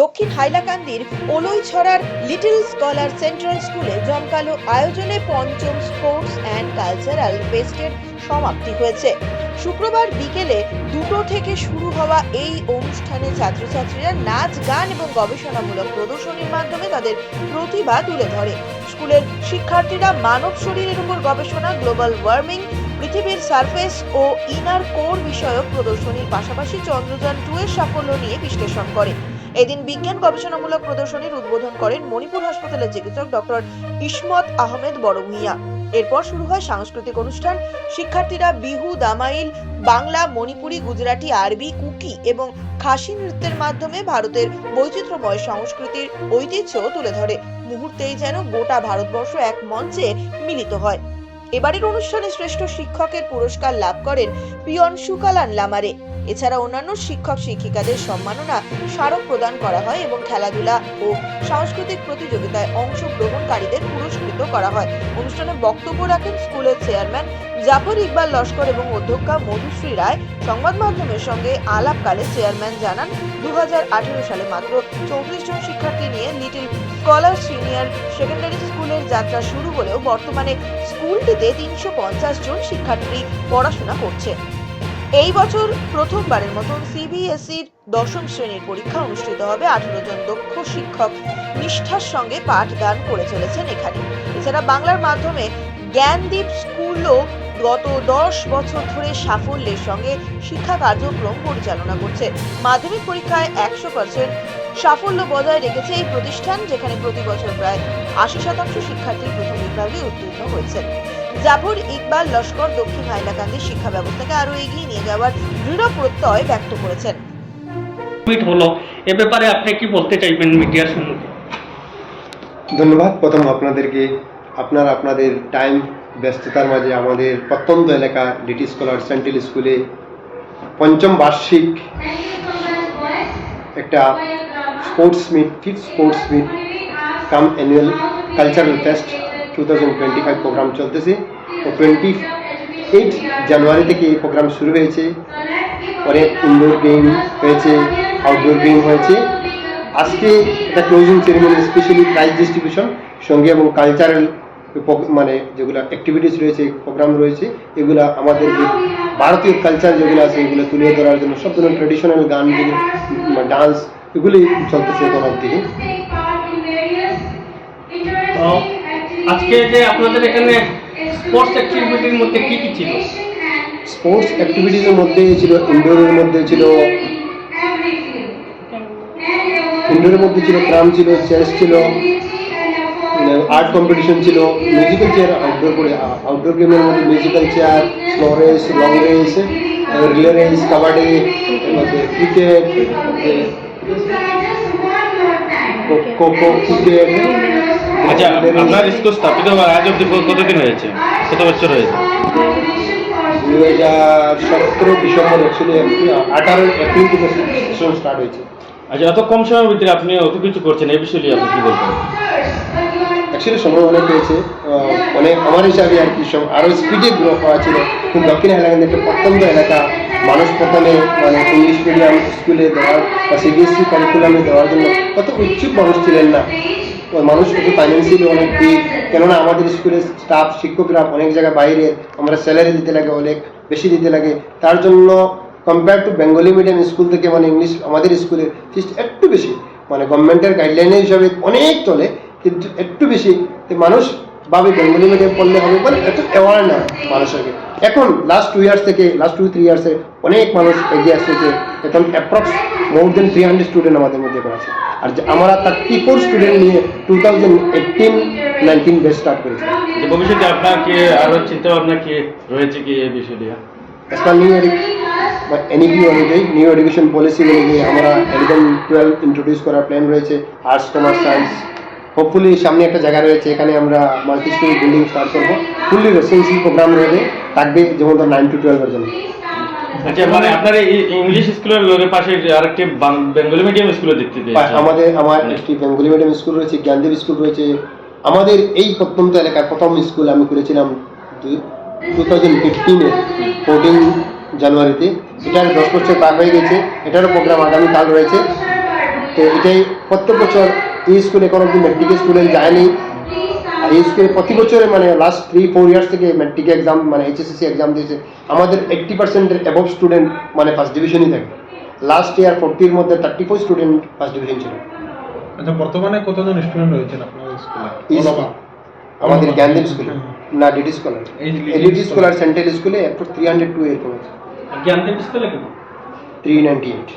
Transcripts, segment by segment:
দক্ষিণ হাইলাকান্দির ওলইছড়ার লিটল স্কলার সেন্ট্রাল স্কুলে জমকালো আয়োজনে পঞ্চম স্পোর্টস অ্যান্ড কালচারাল ফেস্টের সমাপ্তি হয়েছে। শুক্রবার বিকেলে দুটো থেকে শুরু হওয়া এই অনুষ্ঠানে ছাত্রছাত্রীরা নাচ, গান এবং গবেষণামূলক প্রদর্শনীর মাধ্যমে তাদের প্রতিভা তুলে ধরে। স্কুলের শিক্ষার্থীরা মানব শরীরের উপর গবেষণা, গ্লোবাল ওয়ার্মিং, পৃথিবীর সারফেস ও ইনার কোর বিষয়ক প্রদর্শনীর পাশাপাশি চন্দ্রযান টু এর সাফল্য নিয়ে বিশ্লেষণ করে। এদিন বিজ্ঞান গবেষণামূলক প্রদর্শনীর উদ্বোধন করেন মণিপুর হাসপাতালের চিকিৎসক ডক্টর ইসমত আহমেদ বড়ভূঁইয়া এরপর শুরু হয় সাংস্কৃতিক অনুষ্ঠান। শিক্ষার্থীরা বিহু, দামাইল, বাংলা, মণিপুরি, গুজরাটি, আরবি, কুকি এবং খাসি নৃত্যের মাধ্যমে ভারতের বৈচিত্র্যময় সংস্কৃতির ঐতিহ্য তুলে ধরে। মুহূর্তেই যেন গোটা ভারতবর্ষ এক মঞ্চে মিলিত হয়। এবারের অনুষ্ঠানে শ্রেষ্ঠ শিক্ষকের পুরস্কার লাভ করেন পিয়ন সুকালান লামারে। এছাড়া অন্যান্য শিক্ষক শিক্ষিকাদের সম্মাননা স্মারক প্রদান করা হয় এবং খেলাধুলা ও সাংস্কৃতিক প্রতিযোগিতায় অংশগ্রহণকারীদের পুরস্কৃত করা হয়। অনুষ্ঠানে বক্তব্য রাখেন স্কুলের চেয়ারম্যান জাফর ইকবাল লস্কর এবং অধ্যক্ষা মধুশ্রী রায়। সংবাদ মাধ্যমের সঙ্গে আলাপকালে চেয়ারম্যান জানান দু হাজার আঠেরো সালে মাত্র চৌত্রিশ জন শিক্ষার্থী নিয়ে লিটিল স্কলার সিনিয়র সেকেন্ডারি স্কুলের যাত্রা শুরু হলেও বর্তমানে স্কুলটিতে তিনশো পঞ্চাশ জন শিক্ষার্থী পড়াশোনা করছে। এই বছর প্রথমবারের মতন সিবিএসইর দশম শ্রেণির পরীক্ষা অনুষ্ঠিত হবে আঠারো জন দক্ষ শিক্ষক। নিষ্ঠার সঙ্গে পাঠদান করে চলেছেন এখানে। এছাড়া বাংলার মাধ্যমে জ্ঞানদীপ স্কুলও গত দশ বছর ধরে সাফল্যের সঙ্গে শিক্ষা কার্যক্রম পরিচালনা করছে। মাধ্যমিক পরীক্ষায় একশো পার্সেন্ট সাফল্য বজায় রেখেছে এই প্রতিষ্ঠান, যেখানে প্রতি বছর প্রায় আশি শতাংশ শিক্ষার্থী প্রথম বিভাগে উত্তীর্ণ হয়েছে জাফর ইকবাল লস্কর দক্ষিণ হাইলাকান্দির শিক্ষা ব্যবস্থাকে আরও এগিয়ে নিয়ে যাওয়ার দৃঢ় প্রত্যয় ব্যক্ত করেছেন। মিট হলো। এ ব্যাপারে আপনি কি বলতে চাইবেন মিডিয়ার সম্মুখে? ধন্যবাদ। প্রথম আপনাদেরকে আপনার আপনাদের টাইম ব্যস্ততার মাঝে আমাদের প্রত্যন্ত এলাকা ডিটি স্কলার সেন্ট্রাল স্কুলে পঞ্চম বার্ষিক একটা sports meet fifth sports meet cum annual cultural fest two thousand twenty five programme চলতেছে। ও টোয়েন্টি এইট জানুয়ারি থেকে এই প্রোগ্রাম শুরু হয়েছে। অনেক ইনডোর গেম হয়েছে আউটডোর গেম হয়েছে। আজকে একটা closing ceremony specially prize distribution সঙ্গে এবং কালচারাল মানে যেগুলো অ্যাক্টিভিটিস রয়েছে প্রোগ্রাম রয়েছে এগুলো আমাদের যে ভারতীয় কালচার যেগুলো আছে এগুলো তুলে ধরার জন্য সব ধরনের ট্রেডিশনাল গান ডান্স এগুলি চলতেছে এখন অব্দি তো আজকে যে আপনাদের এখানে স্পোর্টস অ্যাক্টিভিটির মধ্যে কি কি ছিল? স্পোর্টস অ্যাক্টিভিটিসের মধ্যে ছিল ইনডোরের মধ্যে ছিল ইনডোরের মধ্যে ছিল ক্রাম ছিল চেস ছিল আর্ট কম্পিটিশন ছিল মিউজিক্যাল চেয়ার আউটডোর করে আউটডোর গেমের মধ্যে musical chair slow race long race relay race kabaddi cricket kho kho cricket আচ্ছা আপনার স্কুল স্থাপিত হওয়ার আজ অব্দি কতদিন হয়েছে? কত বছর হয়েছে? দুই হাজার সতেরো ডিসেম্বর অ্যাকচুয়ালি আঠারো এপ্রিল থেকে স্টার্ট হয়েছে। আচ্ছা এত কম সময়ের ভিতরে আপনি অত কিছু করছেন এই বিষয়ে আপনি কি বলবেন? অ্যাকচুয়ালি সময় অনেক হয়েছে অনেক আমার হিসাবে আর কি সব আরও স্পিডে গ্রো করা ছিল। কিন্তু দক্ষিণ এলাকায় একটা প্রত্যন্ত এলাকা। মানুষ প্রথমে মানে ইংলিশ মিডিয়াম স্কুলে দেওয়ার বা সিবিএসসি কারিকুলামে দেওয়ার জন্য কত উৎসুক মানুষ ছিলেন না। মানুষ কিন্তু ফাইন্যান্সিয়ালি অনেক দিক কেননা আমাদের স্কুলের স্টাফ শিক্ষকরা অনেক জায়গায় বাইরে, আমরা স্যালারি দিতে লাগে অনেক, বেশি দিতে লাগে। তার জন্য compare to Bengali medium school থেকে মানে ইংলিশ আমাদের স্কুলের ফিস একটু বেশি। মানে গভর্নমেন্টের গাইডলাইনের হিসাবে অনেক চলে, কিন্তু একটু বেশি। মানুষ ভাবে বেঙ্গলি মিডিয়াম পড়লে হবে বলে একটু অ্যাওয়ার না মানুষের এখন লাস্ট টু ইয়ার্স থেকে লাস্ট টু থ্রি ইয়ার্সে অনেক মানুষ এগিয়ে আসতেছে এখন approx more than three hundred student আমাদের মধ্যে এখন আছে। আর আমরা থার্টি ফোর স্টুডেন্ট নিয়ে two thousand eighteen nineteen base start করেছি। ভবিষ্যতে আপনার কি আরও চিন্তা ভাবনা কি রয়েছে কি এই বিষয় নিয়ে? একটা নিউ এনইপি অনুযায়ী নিউ এডুকেশন পলিসি অনুযায়ী আমরা একদম টুয়েলভ ইন্ট্রোডিউস করার প্ল্যান রয়েছে আর্টস কমার্স সায়েন্স হোপফুলি সামনে একটা জায়গা রয়েছে এখানে আমরা মাল্টি স্টোরি বিল্ডিং স্টার্ট করব। ফুললি রেসিডেন্সিয়াল প্রোগ্রাম রয়েছে থাকবে যেমন ধর নাইন টু টুয়েলভের জন্য। আচ্ছা মানে আপনার এই ইংলিশ স্কুলের লোকের পাশে আরেকটি বেঙ্গলি মিডিয়াম স্কুলে দেখতে আমাদের আমার একটি বেঙ্গলি মিডিয়াম স্কুল রয়েছে জ্ঞানদেব স্কুল রয়েছে। আমাদের এই প্রত্যন্ত এলাকার প্রথম স্কুল আমি করেছিলাম টু থাউজেন্ড ফিফটিনে ফোরটিন জানুয়ারিতে। এটার দশ বছর পার হয়ে গেছে। এটারও প্রোগ্রাম আগামীকাল রয়েছে। তো এটাই প্রত্যেক বছর এই স্কুলে কোনো দিন মেট্রিক স্কুলে যায়নি। আর এই স্কুলে প্রতি বছরে মানে লাস্ট থ্রি ফোর ইয়ার্স থেকে মেট্রিক এক্সাম মানে এইচএসসি এক্সাম দিয়েছে। আমাদের এইট্টি পার্সেন্টের অ্যাবভ স্টুডেন্ট মানে ফার্স্ট ডিভিশনই থাকে। লাস্ট ইয়ার ফোরটির মধ্যে thirty four student first division ছিল। আচ্ছা বর্তমানে কতজন স্টুডেন্ট রয়েছেন আপনাদের স্কুলে? আমাদের জ্ঞানদীপ স্কুলে না ডিডি স্কলার এই যে এলইডি স্কলার সেন্ট্রাল স্কুলে একটু থ্রি হান্ড্রেড টু এরকম আছে। জ্ঞানদেব স্কুলে কেন? থ্রি নাইনটি এইট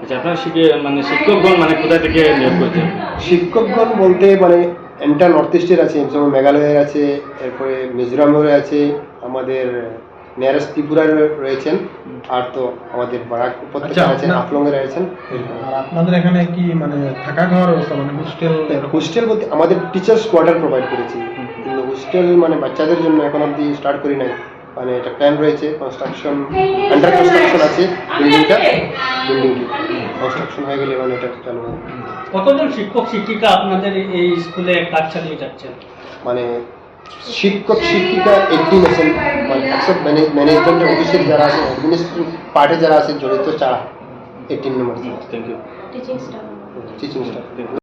আচ্ছা আপনার শিখে মানে শিক্ষকগণ মানে কোথা থেকে নিয়োগ করেছেন? শিক্ষকগণ বলতে মানে এন্টার নর্থ ইস্টের আছে যেমন মেঘালয়ের আছে এরপরে মিজোরামের আছে আমাদের নিয়ারেস্ট ত্রিপুরার রয়েছেন আর তো আমাদের বারাক উপত্যকা আচ্ছা, আছেন আফলংয়ের আছেন আর আপনাদের এখানে কি মানে থাকা খাওয়ার ব্যবস্থা মানে হোস্টেল হোস্টেল বলতে আমাদের টিচার্স কোয়ার্টার প্রোভাইড করেছি। কিন্তু হোস্টেল মানে বাচ্চাদের জন্য এখন অব্দি স্টার্ট করি নাই। মানে এটা প্ল্যান রয়েছে কনস্ট্রাকশন আন্ডার কনস্ট্রাকশন আছে বিল্ডিংটা বিল্ডিংটি কনস্ট্রাকশন হয়ে গেলে মানে এটা চালু হবে। কতজন শিক্ষক শিক্ষিকা আপনাদের এই স্কুলে কাজ চালিয়ে যাচ্ছেন? মানে শিক্ষক শিক্ষিকা এইটটি পার্সেন্ট মানে একশো ম্যানেজমেন্ট অফিসের যারা আছে অ্যাডমিনিস্ট্রেটিভ পার্টে যারা আছে জড়িত চা eighteen number thank you teaching staff teaching staff